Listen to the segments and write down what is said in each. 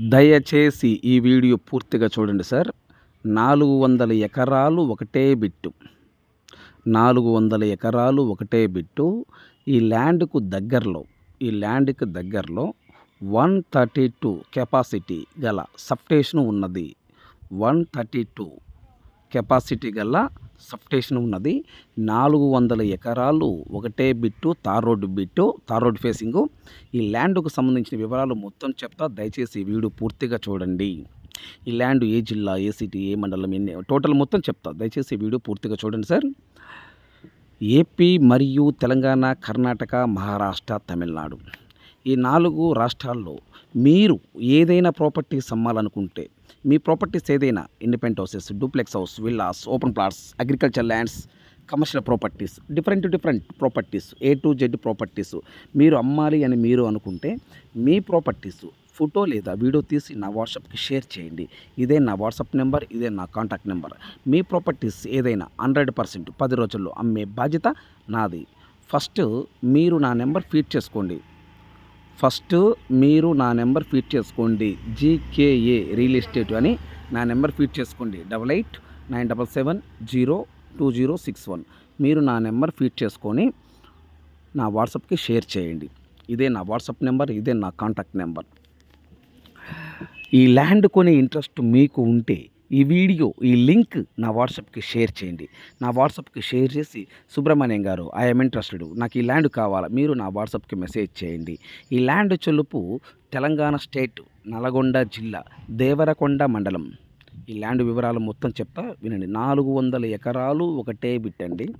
దయచేసి ఈ వీడియో పూర్తిగా చూడండి సార్. నాలుగు వందల ఎకరాలు ఒకటే బిట్టు. నాలుగు వందల ఎకరాలు ఒకటే బిట్టు. ఈ ల్యాండ్కు దగ్గరలో ఈ ల్యాండ్కి దగ్గరలో వన్ థర్టీ టూ కెపాసిటీ గల సబ్స్టేషన్ ఉన్నది. వన్ థర్టీ టూ కెపాసిటీ గల సబ్స్టేషన్ ఉన్నది. నాలుగు వందల ఎకరాలు ఒకటే bit tar road bit tar road facing. ఈ ల్యాండ్కు సంబంధించిన వివరాలు మొత్తం చెప్తా దయచేసి వీడియో పూర్తిగా చూడండి. ఈ ల్యాండ్ ఏ జిల్లా ఏ సిటీ ఏ మండలం ఎన్ని టోటల్ మొత్తం చెప్తా దయచేసి వీడియో పూర్తిగా చూడండి సార్. ఏపీ మరియు తెలంగాణ కర్ణాటక మహారాష్ట్ర తమిళనాడు. ఈ నాలుగు రాష్ట్రాల్లో మీరు ఏదైనా ప్రాపర్టీస్ అమ్మాలనుకుంటే మీ ప్రాపర్టీస్ ఏదైనా independent houses duplex house villas open plots agriculture lands commercial properties different different properties A to Z properties మీరు అమ్మాలి అని మీరు అనుకుంటే మీ ప్రాపర్టీస్ ఫోటో లేదా వీడియో తీసి నా వాట్సాప్కి షేర్ చేయండి. ఇదే నా వాట్సాప్ నెంబర్ ఇదే నా కాంటాక్ట్ నెంబర్. మీ ప్రాపర్టీస్ ఏదైనా హండ్రెడ్ పర్సెంట్ పది రోజుల్లో అమ్మే బాధ్యత నాది. ఫస్ట్ మీరు నా నెంబర్ ఫీడ్ చేసుకోండి. ఫస్ట్ మీరు నా నెంబర్ ఫీడ్ చేసుకోండి. జీకేఏ రియల్ ఎస్టేట్ అని నా నెంబర్ ఫీడ్ చేసుకోండి. Double eight nine double seven zero two zero six one. మీరు నా నెంబర్ ఫీడ్ చేసుకొని నా వాట్సాప్కి షేర్ చేయండి. ఇదే నా వాట్సాప్ నెంబర్ ఇదే నా కాంటాక్ట్ నెంబర్. ఈ ల్యాండ్ కొనే ఇంట్రెస్ట్ మీకు ఉంటే ఈ వీడియో ఈ లింక్ నా వాట్సాప్కి షేర్ చేయండి. నా వాట్సాప్కి షేర్ చేసి సుబ్రహ్మణ్యం గారు ఐఎమ్ ఇంట్రెస్టెడ్. నాకు ఈ ల్యాండ్ కావాలా? మీరు నా వాట్సాప్కి మెసేజ్ చేయండి. ఈ ల్యాండ్ చెలుపు తెలంగాణ స్టేట్ నల్గొండ జిల్లా దేవరకొండ మండలం. ఈ ల్యాండ్ వివరాలు మొత్తం చెప్తా వినండి. నాలుగు వందల ఎకరాలు ఒకటే బిట్టండి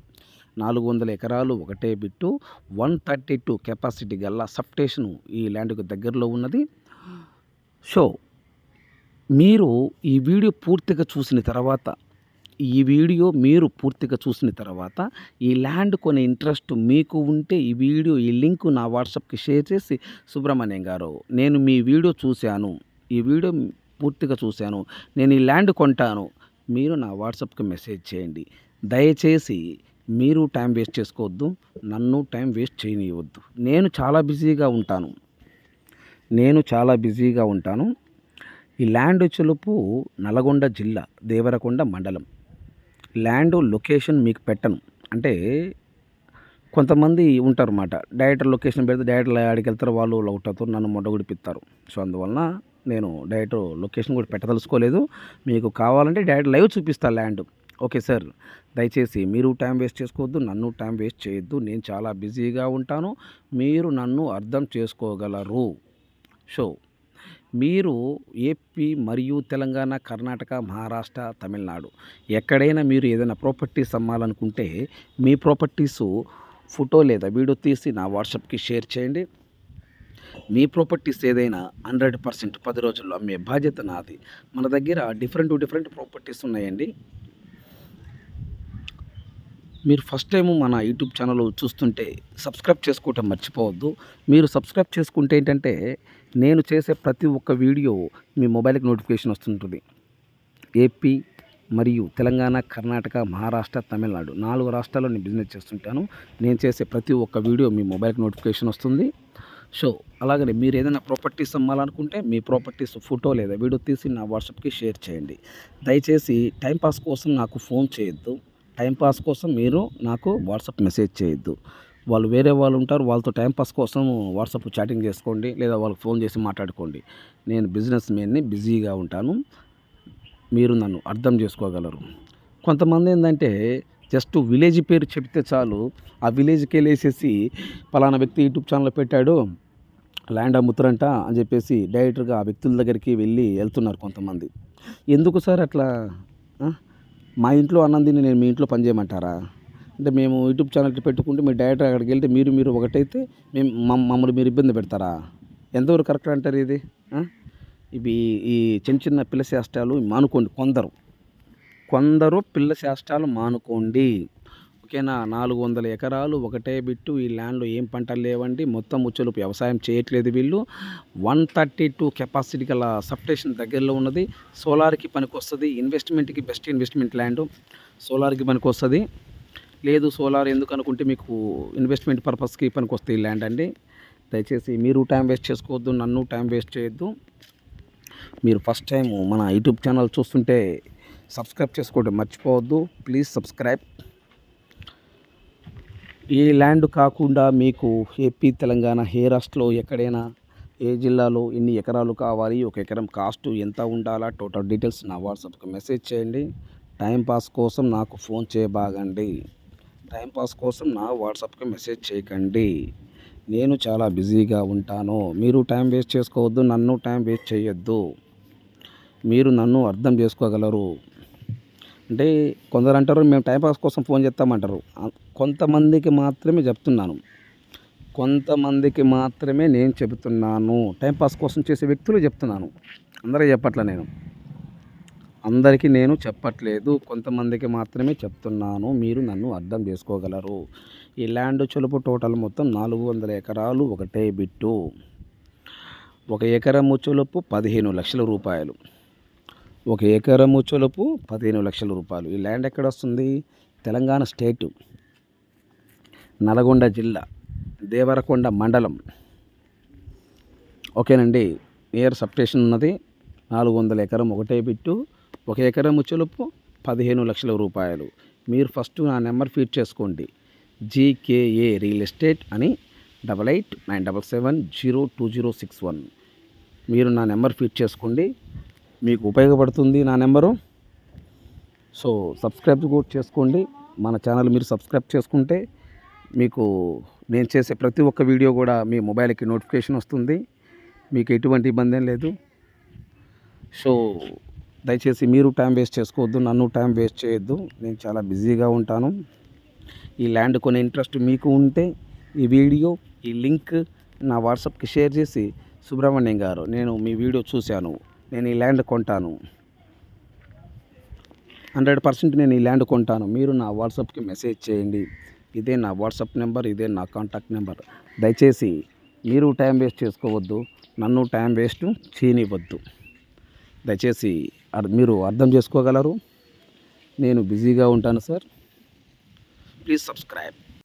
నాలుగు వందల ఎకరాలు ఒకటే bit. One thirty two capacity Galla substation ఈ ల్యాండ్కు దగ్గరలో ఉన్నది. సో మీరు ఈ వీడియో పూర్తిగా చూసిన తర్వాత ఈ వీడియో మీరు పూర్తిగా చూసిన తర్వాత ఈ ల్యాండ్ కొనే ఇంట్రెస్ట్ మీకు ఉంటే ఈ వీడియో ఈ లింక్ నా వాట్సాప్కి షేర్ చేసి సుబ్రహ్మణ్యం గారు నేను మీ వీడియో చూశాను ఈ వీడియో పూర్తిగా చూశాను నేను ఈ ల్యాండ్ కొంటాను మీరు నా వాట్సాప్కి మెసేజ్ చేయండి. దయచేసి మీరు టైం వేస్ట్ చేసుకోవద్దు నన్ను టైం వేస్ట్ చేయనివ్వద్దు నేను చాలా బిజీగా ఉంటాను. నేను చాలా బిజీగా ఉంటాను. ఈ ల్యాండ్ చెలుపు నల్గొండ జిల్లా దేవరకొండ మండలం. ల్యాండ్ లొకేషన్ మీకు పెట్టను. అంటే కొంతమంది ఉంటారు అన్నమాట డైరెక్టర్ లొకేషన్ పెడితే డైరెక్టర్ ఆడికి వెళ్తారు వాళ్ళు ఒకటతో అవుతారు నన్ను మొడగొడిపిస్తారు సో అందువలన నేను డైరెక్ట్ లొకేషన్ కూడా పెట్టదలుచుకోలేదు. మీకు కావాలంటే డైరెక్ట్ లైవ్ చూపిస్తా ల్యాండ్. ఓకే సార్ దయచేసి మీరు టైం వేస్ట్ చేసుకోవద్దు నన్ను టైం వేస్ట్ చేయొద్దు. నేను చాలా బిజీగా ఉంటాను. మీరు నన్ను అర్థం చేసుకోగలరు. సో మీరు ఏపీ మరియు తెలంగాణ కర్ణాటక మహారాష్ట్ర తమిళనాడు ఎక్కడైనా మీరు ఏదైనా ప్రాపర్టీస్ అమ్మాలనుకుంటే మీ ప్రాపర్టీస్ ఫోటో లేదా వీడియో తీసి నా వాట్సాప్కి షేర్ చేయండి. మీ ప్రాపర్టీస్ ఏదైనా హండ్రెడ్ పర్సెంట్ పది రోజుల్లో అమ్మే బాధ్యత నాది. మన దగ్గర డిఫరెంట్ డిఫరెంట్ ప్రాపర్టీస్ ఉన్నాయండి. మీరు ఫస్ట్ టైం మన యూట్యూబ్ ఛానల్ చూస్తుంటే సబ్స్క్రైబ్ చేసుకోవటం మర్చిపోవద్దు. మీరు సబ్స్క్రైబ్ చేసుకుంటే ఏంటంటే నేను చేసే ప్రతి ఒక్క వీడియో మీ మొబైల్కి నోటిఫికేషన్ వస్తుంటుంది. ఏపీ మరియు తెలంగాణ కర్ణాటక మహారాష్ట్ర తమిళనాడు నాలుగు రాష్ట్రాల్లో నేను బిజినెస్ చేస్తుంటాను. నేను చేసే ప్రతి ఒక్క వీడియో మీ మొబైల్కి నోటిఫికేషన్ వస్తుంది. సో అలాగనే మీరు ఏదైనా ప్రాపర్టీస్ అమ్మాలనుకుంటే మీ ప్రాపర్టీస్ ఫోటో లేదా వీడియో తీసి నా వాట్సాప్కి షేర్ చేయండి. దయచేసి టైంపాస్ కోసం నాకు ఫోన్ చేయొద్దు. టైంపాస్ కోసం మీరు నాకు వాట్సాప్ మెసేజ్ చేయొద్దు. వాళ్ళు వేరే వాళ్ళు ఉంటారు వాళ్ళతో టైంపాస్ కోసం వాట్సాప్ చాటింగ్ చేసుకోండి లేదా వాళ్ళకి ఫోన్ చేసి మాట్లాడుకోండి. నేను బిజినెస్ మ్యాన్ని బిజీగా ఉంటాను. మీరు నన్ను అర్థం చేసుకోగలరు. కొంతమంది ఏంటంటే జస్ట్ విలేజ్ పేరు చెప్తే చాలు ఆ విలేజ్కి వెళ్ళేసేసి పలానా వ్యక్తి యూట్యూబ్ ఛానల్ పెట్టాడు ల్యాండ్ అమ్ముతారంట అని చెప్పేసి డైరెక్టర్గా ఆ వ్యక్తుల దగ్గరికి వెళ్ళి వెళ్తున్నారు కొంతమంది. ఎందుకు సార్ అట్లా? మా ఇంట్లో అన్నం తిని నేను మీ ఇంట్లో పని చేయమంటారా? అంటే మేము యూట్యూబ్ ఛానల్కి పెట్టుకుంటే మీరు డైరెక్టర్ అక్కడికి వెళ్తే మీరు మీరు ఒకటైతే మేము మమ్మల్ని మీరు ఇబ్బంది పెడతారా? ఎంతవరకు కరెక్ట్ అంటారు ఇది? ఇవి ఈ చిన్న చిన్న పిల్ల శాస్త్రాలు మానుకోండి. కొందరు కొందరు పిల్ల శాస్త్రాలు మానుకోండి. ఓకేనా? నాలుగు వందల ఎకరాలు ఒకటే బిట్టు ఈ ల్యాండ్లో ఏం పంటలు లేవండి. మొత్తం ముచ్చలు వ్యవసాయం చేయట్లేదు వీళ్ళు. వన్ థర్టీ టూ కెపాసిటీ గల సబ్స్టేషన్ దగ్గరలో ఉన్నది. సోలార్కి పనికొస్తుంది. ఇన్వెస్ట్మెంట్కి బెస్ట్ ఇన్వెస్ట్మెంట్ ల్యాండ్. సోలార్కి పనికొస్తుంది. లేదు సోలార్ ఎందుకు అనుకుంటే మీకు ఇన్వెస్ట్మెంట్ పర్పస్కి పనికొస్తుంది ఈ ల్యాండ్ అండి. దయచేసి మీరు టైం వేస్ట్ చేసుకోవద్దు నన్ను టైం వేస్ట్ చేయొద్దు. మీరు ఫస్ట్ టైం మన యూట్యూబ్ ఛానల్ చూస్తుంటే సబ్స్క్రైబ్ చేసుకోవడం మర్చిపోవద్దు. Please subscribe. ఈ ల్యాండ్ కాకుండా మీకు ఏపీ తెలంగాణ ఏ రాష్ట్రంలో ఎక్కడైనా ఏ జిల్లాలో ఎన్ని ఎకరాలు కావాలి ఒక ఎకరం కాస్ట్ ఎంత ఉండాలా టోటల్ డీటెయిల్స్ నా వాట్సాప్కి మెసేజ్ చేయండి. టైంపాస్ కోసం నాకు ఫోన్ చేయబాగండి. టైంపాస్ కోసం నా వాట్సాప్కి మెసేజ్ చేయకండి. నేను చాలా బిజీగా ఉంటాను. మీరు టైం వేస్ట్ చేసుకోవద్దు నన్ను టైం వేస్ట్ చేయొద్దు. మీరు నన్ను అర్థం చేసుకోగలరు. అంటే కొందరు అంటారు మేము టైంపాస్ కోసం ఫోన్ చేస్తామంటారు. కొంతమందికి మాత్రమే చెప్తున్నాను. కొంతమందికి మాత్రమే నేను చెబుతున్నాను. టైంపాస్ కోసం చేసే వ్యక్తులు చెప్తున్నాను. అందరికీ చెప్పట్లే నేను. అందరికీ నేను చెప్పట్లేదు. కొంతమందికి మాత్రమే చెప్తున్నాను. మీరు నన్ను అర్థం చేసుకోగలరు. ఈ ల్యాండ్ చొలుపు టోటల్ మొత్తం నాలుగు వందల ఎకరాలు ఒకటే బిట్టు. ఒక ఎకరము చొలుపు పదిహేను లక్షల రూపాయలు. ఒక ఎకరము చొలుపు పదిహేను లక్షల రూపాయలు. ఈ ల్యాండ్ ఎక్కడ వస్తుంది తెలంగాణ స్టేటు నల్గొండ జిల్లా దేవరకొండ మండలం. ఓకేనండి నియర్ సబ్స్టేషన్ ఉన్నది. నాలుగు వందల ఎకరం ఒకటే బిట్టు. ఒక ఎకరం చొలుపు పదిహేను లక్షల రూపాయలు. మీరు ఫస్ట్ నా నెంబర్ ఫీడ్ చేసుకోండి. జీకేఏ రియల్ ఎస్టేట్ అని double eight nine double seven zero two zero six one. మీరు నా నెంబర్ ఫీడ్ చేసుకోండి. మీకు ఉపయోగపడుతుంది నా నెంబరు. సో సబ్స్క్రైబ్ కూడా చేసుకోండి. మన ఛానల్ మీరు సబ్స్క్రైబ్ చేసుకుంటే మీకు నేను చేసే ప్రతి ఒక్క వీడియో కూడా మీ మొబైల్కి నోటిఫికేషన్ వస్తుంది. మీకు ఎటువంటి ఇబ్బంది లేదు. సో దయచేసి మీరు టైం వేస్ట్ చేసుకోవద్దు నన్ను టైం వేస్ట్ చేయొద్దు. నేను చాలా బిజీగా ఉంటాను. ఈ ల్యాండ్ కొనే ఇంట్రెస్ట్ మీకు ఉంటే ఈ వీడియో ఈ లింక్ నా వాట్సాప్కి షేర్ చేసి సుబ్రహ్మణ్యం గారు నేను మీ వీడియో చూశాను. నేను ఈ ల్యాండ్ కొంటాను. హండ్రెడ్ పర్సెంట్ నేను ఈ ల్యాండ్ కొంటాను. మీరు నా వాట్సాప్కి మెసేజ్ చేయండి. ఇదే నా వాట్సాప్ నెంబర్ ఇదే నా కాంటాక్ట్ నెంబర్. దయచేసి మీరు టైం వేస్ట్ చేసుకోవద్దు నన్ను టైం వేస్ట్ చేయనివ్వద్దు. దయచేసి అర్- మీరు అర్థం చేసుకోగలరు? నేను బిజీగా ఉంటాను సార్. Please subscribe.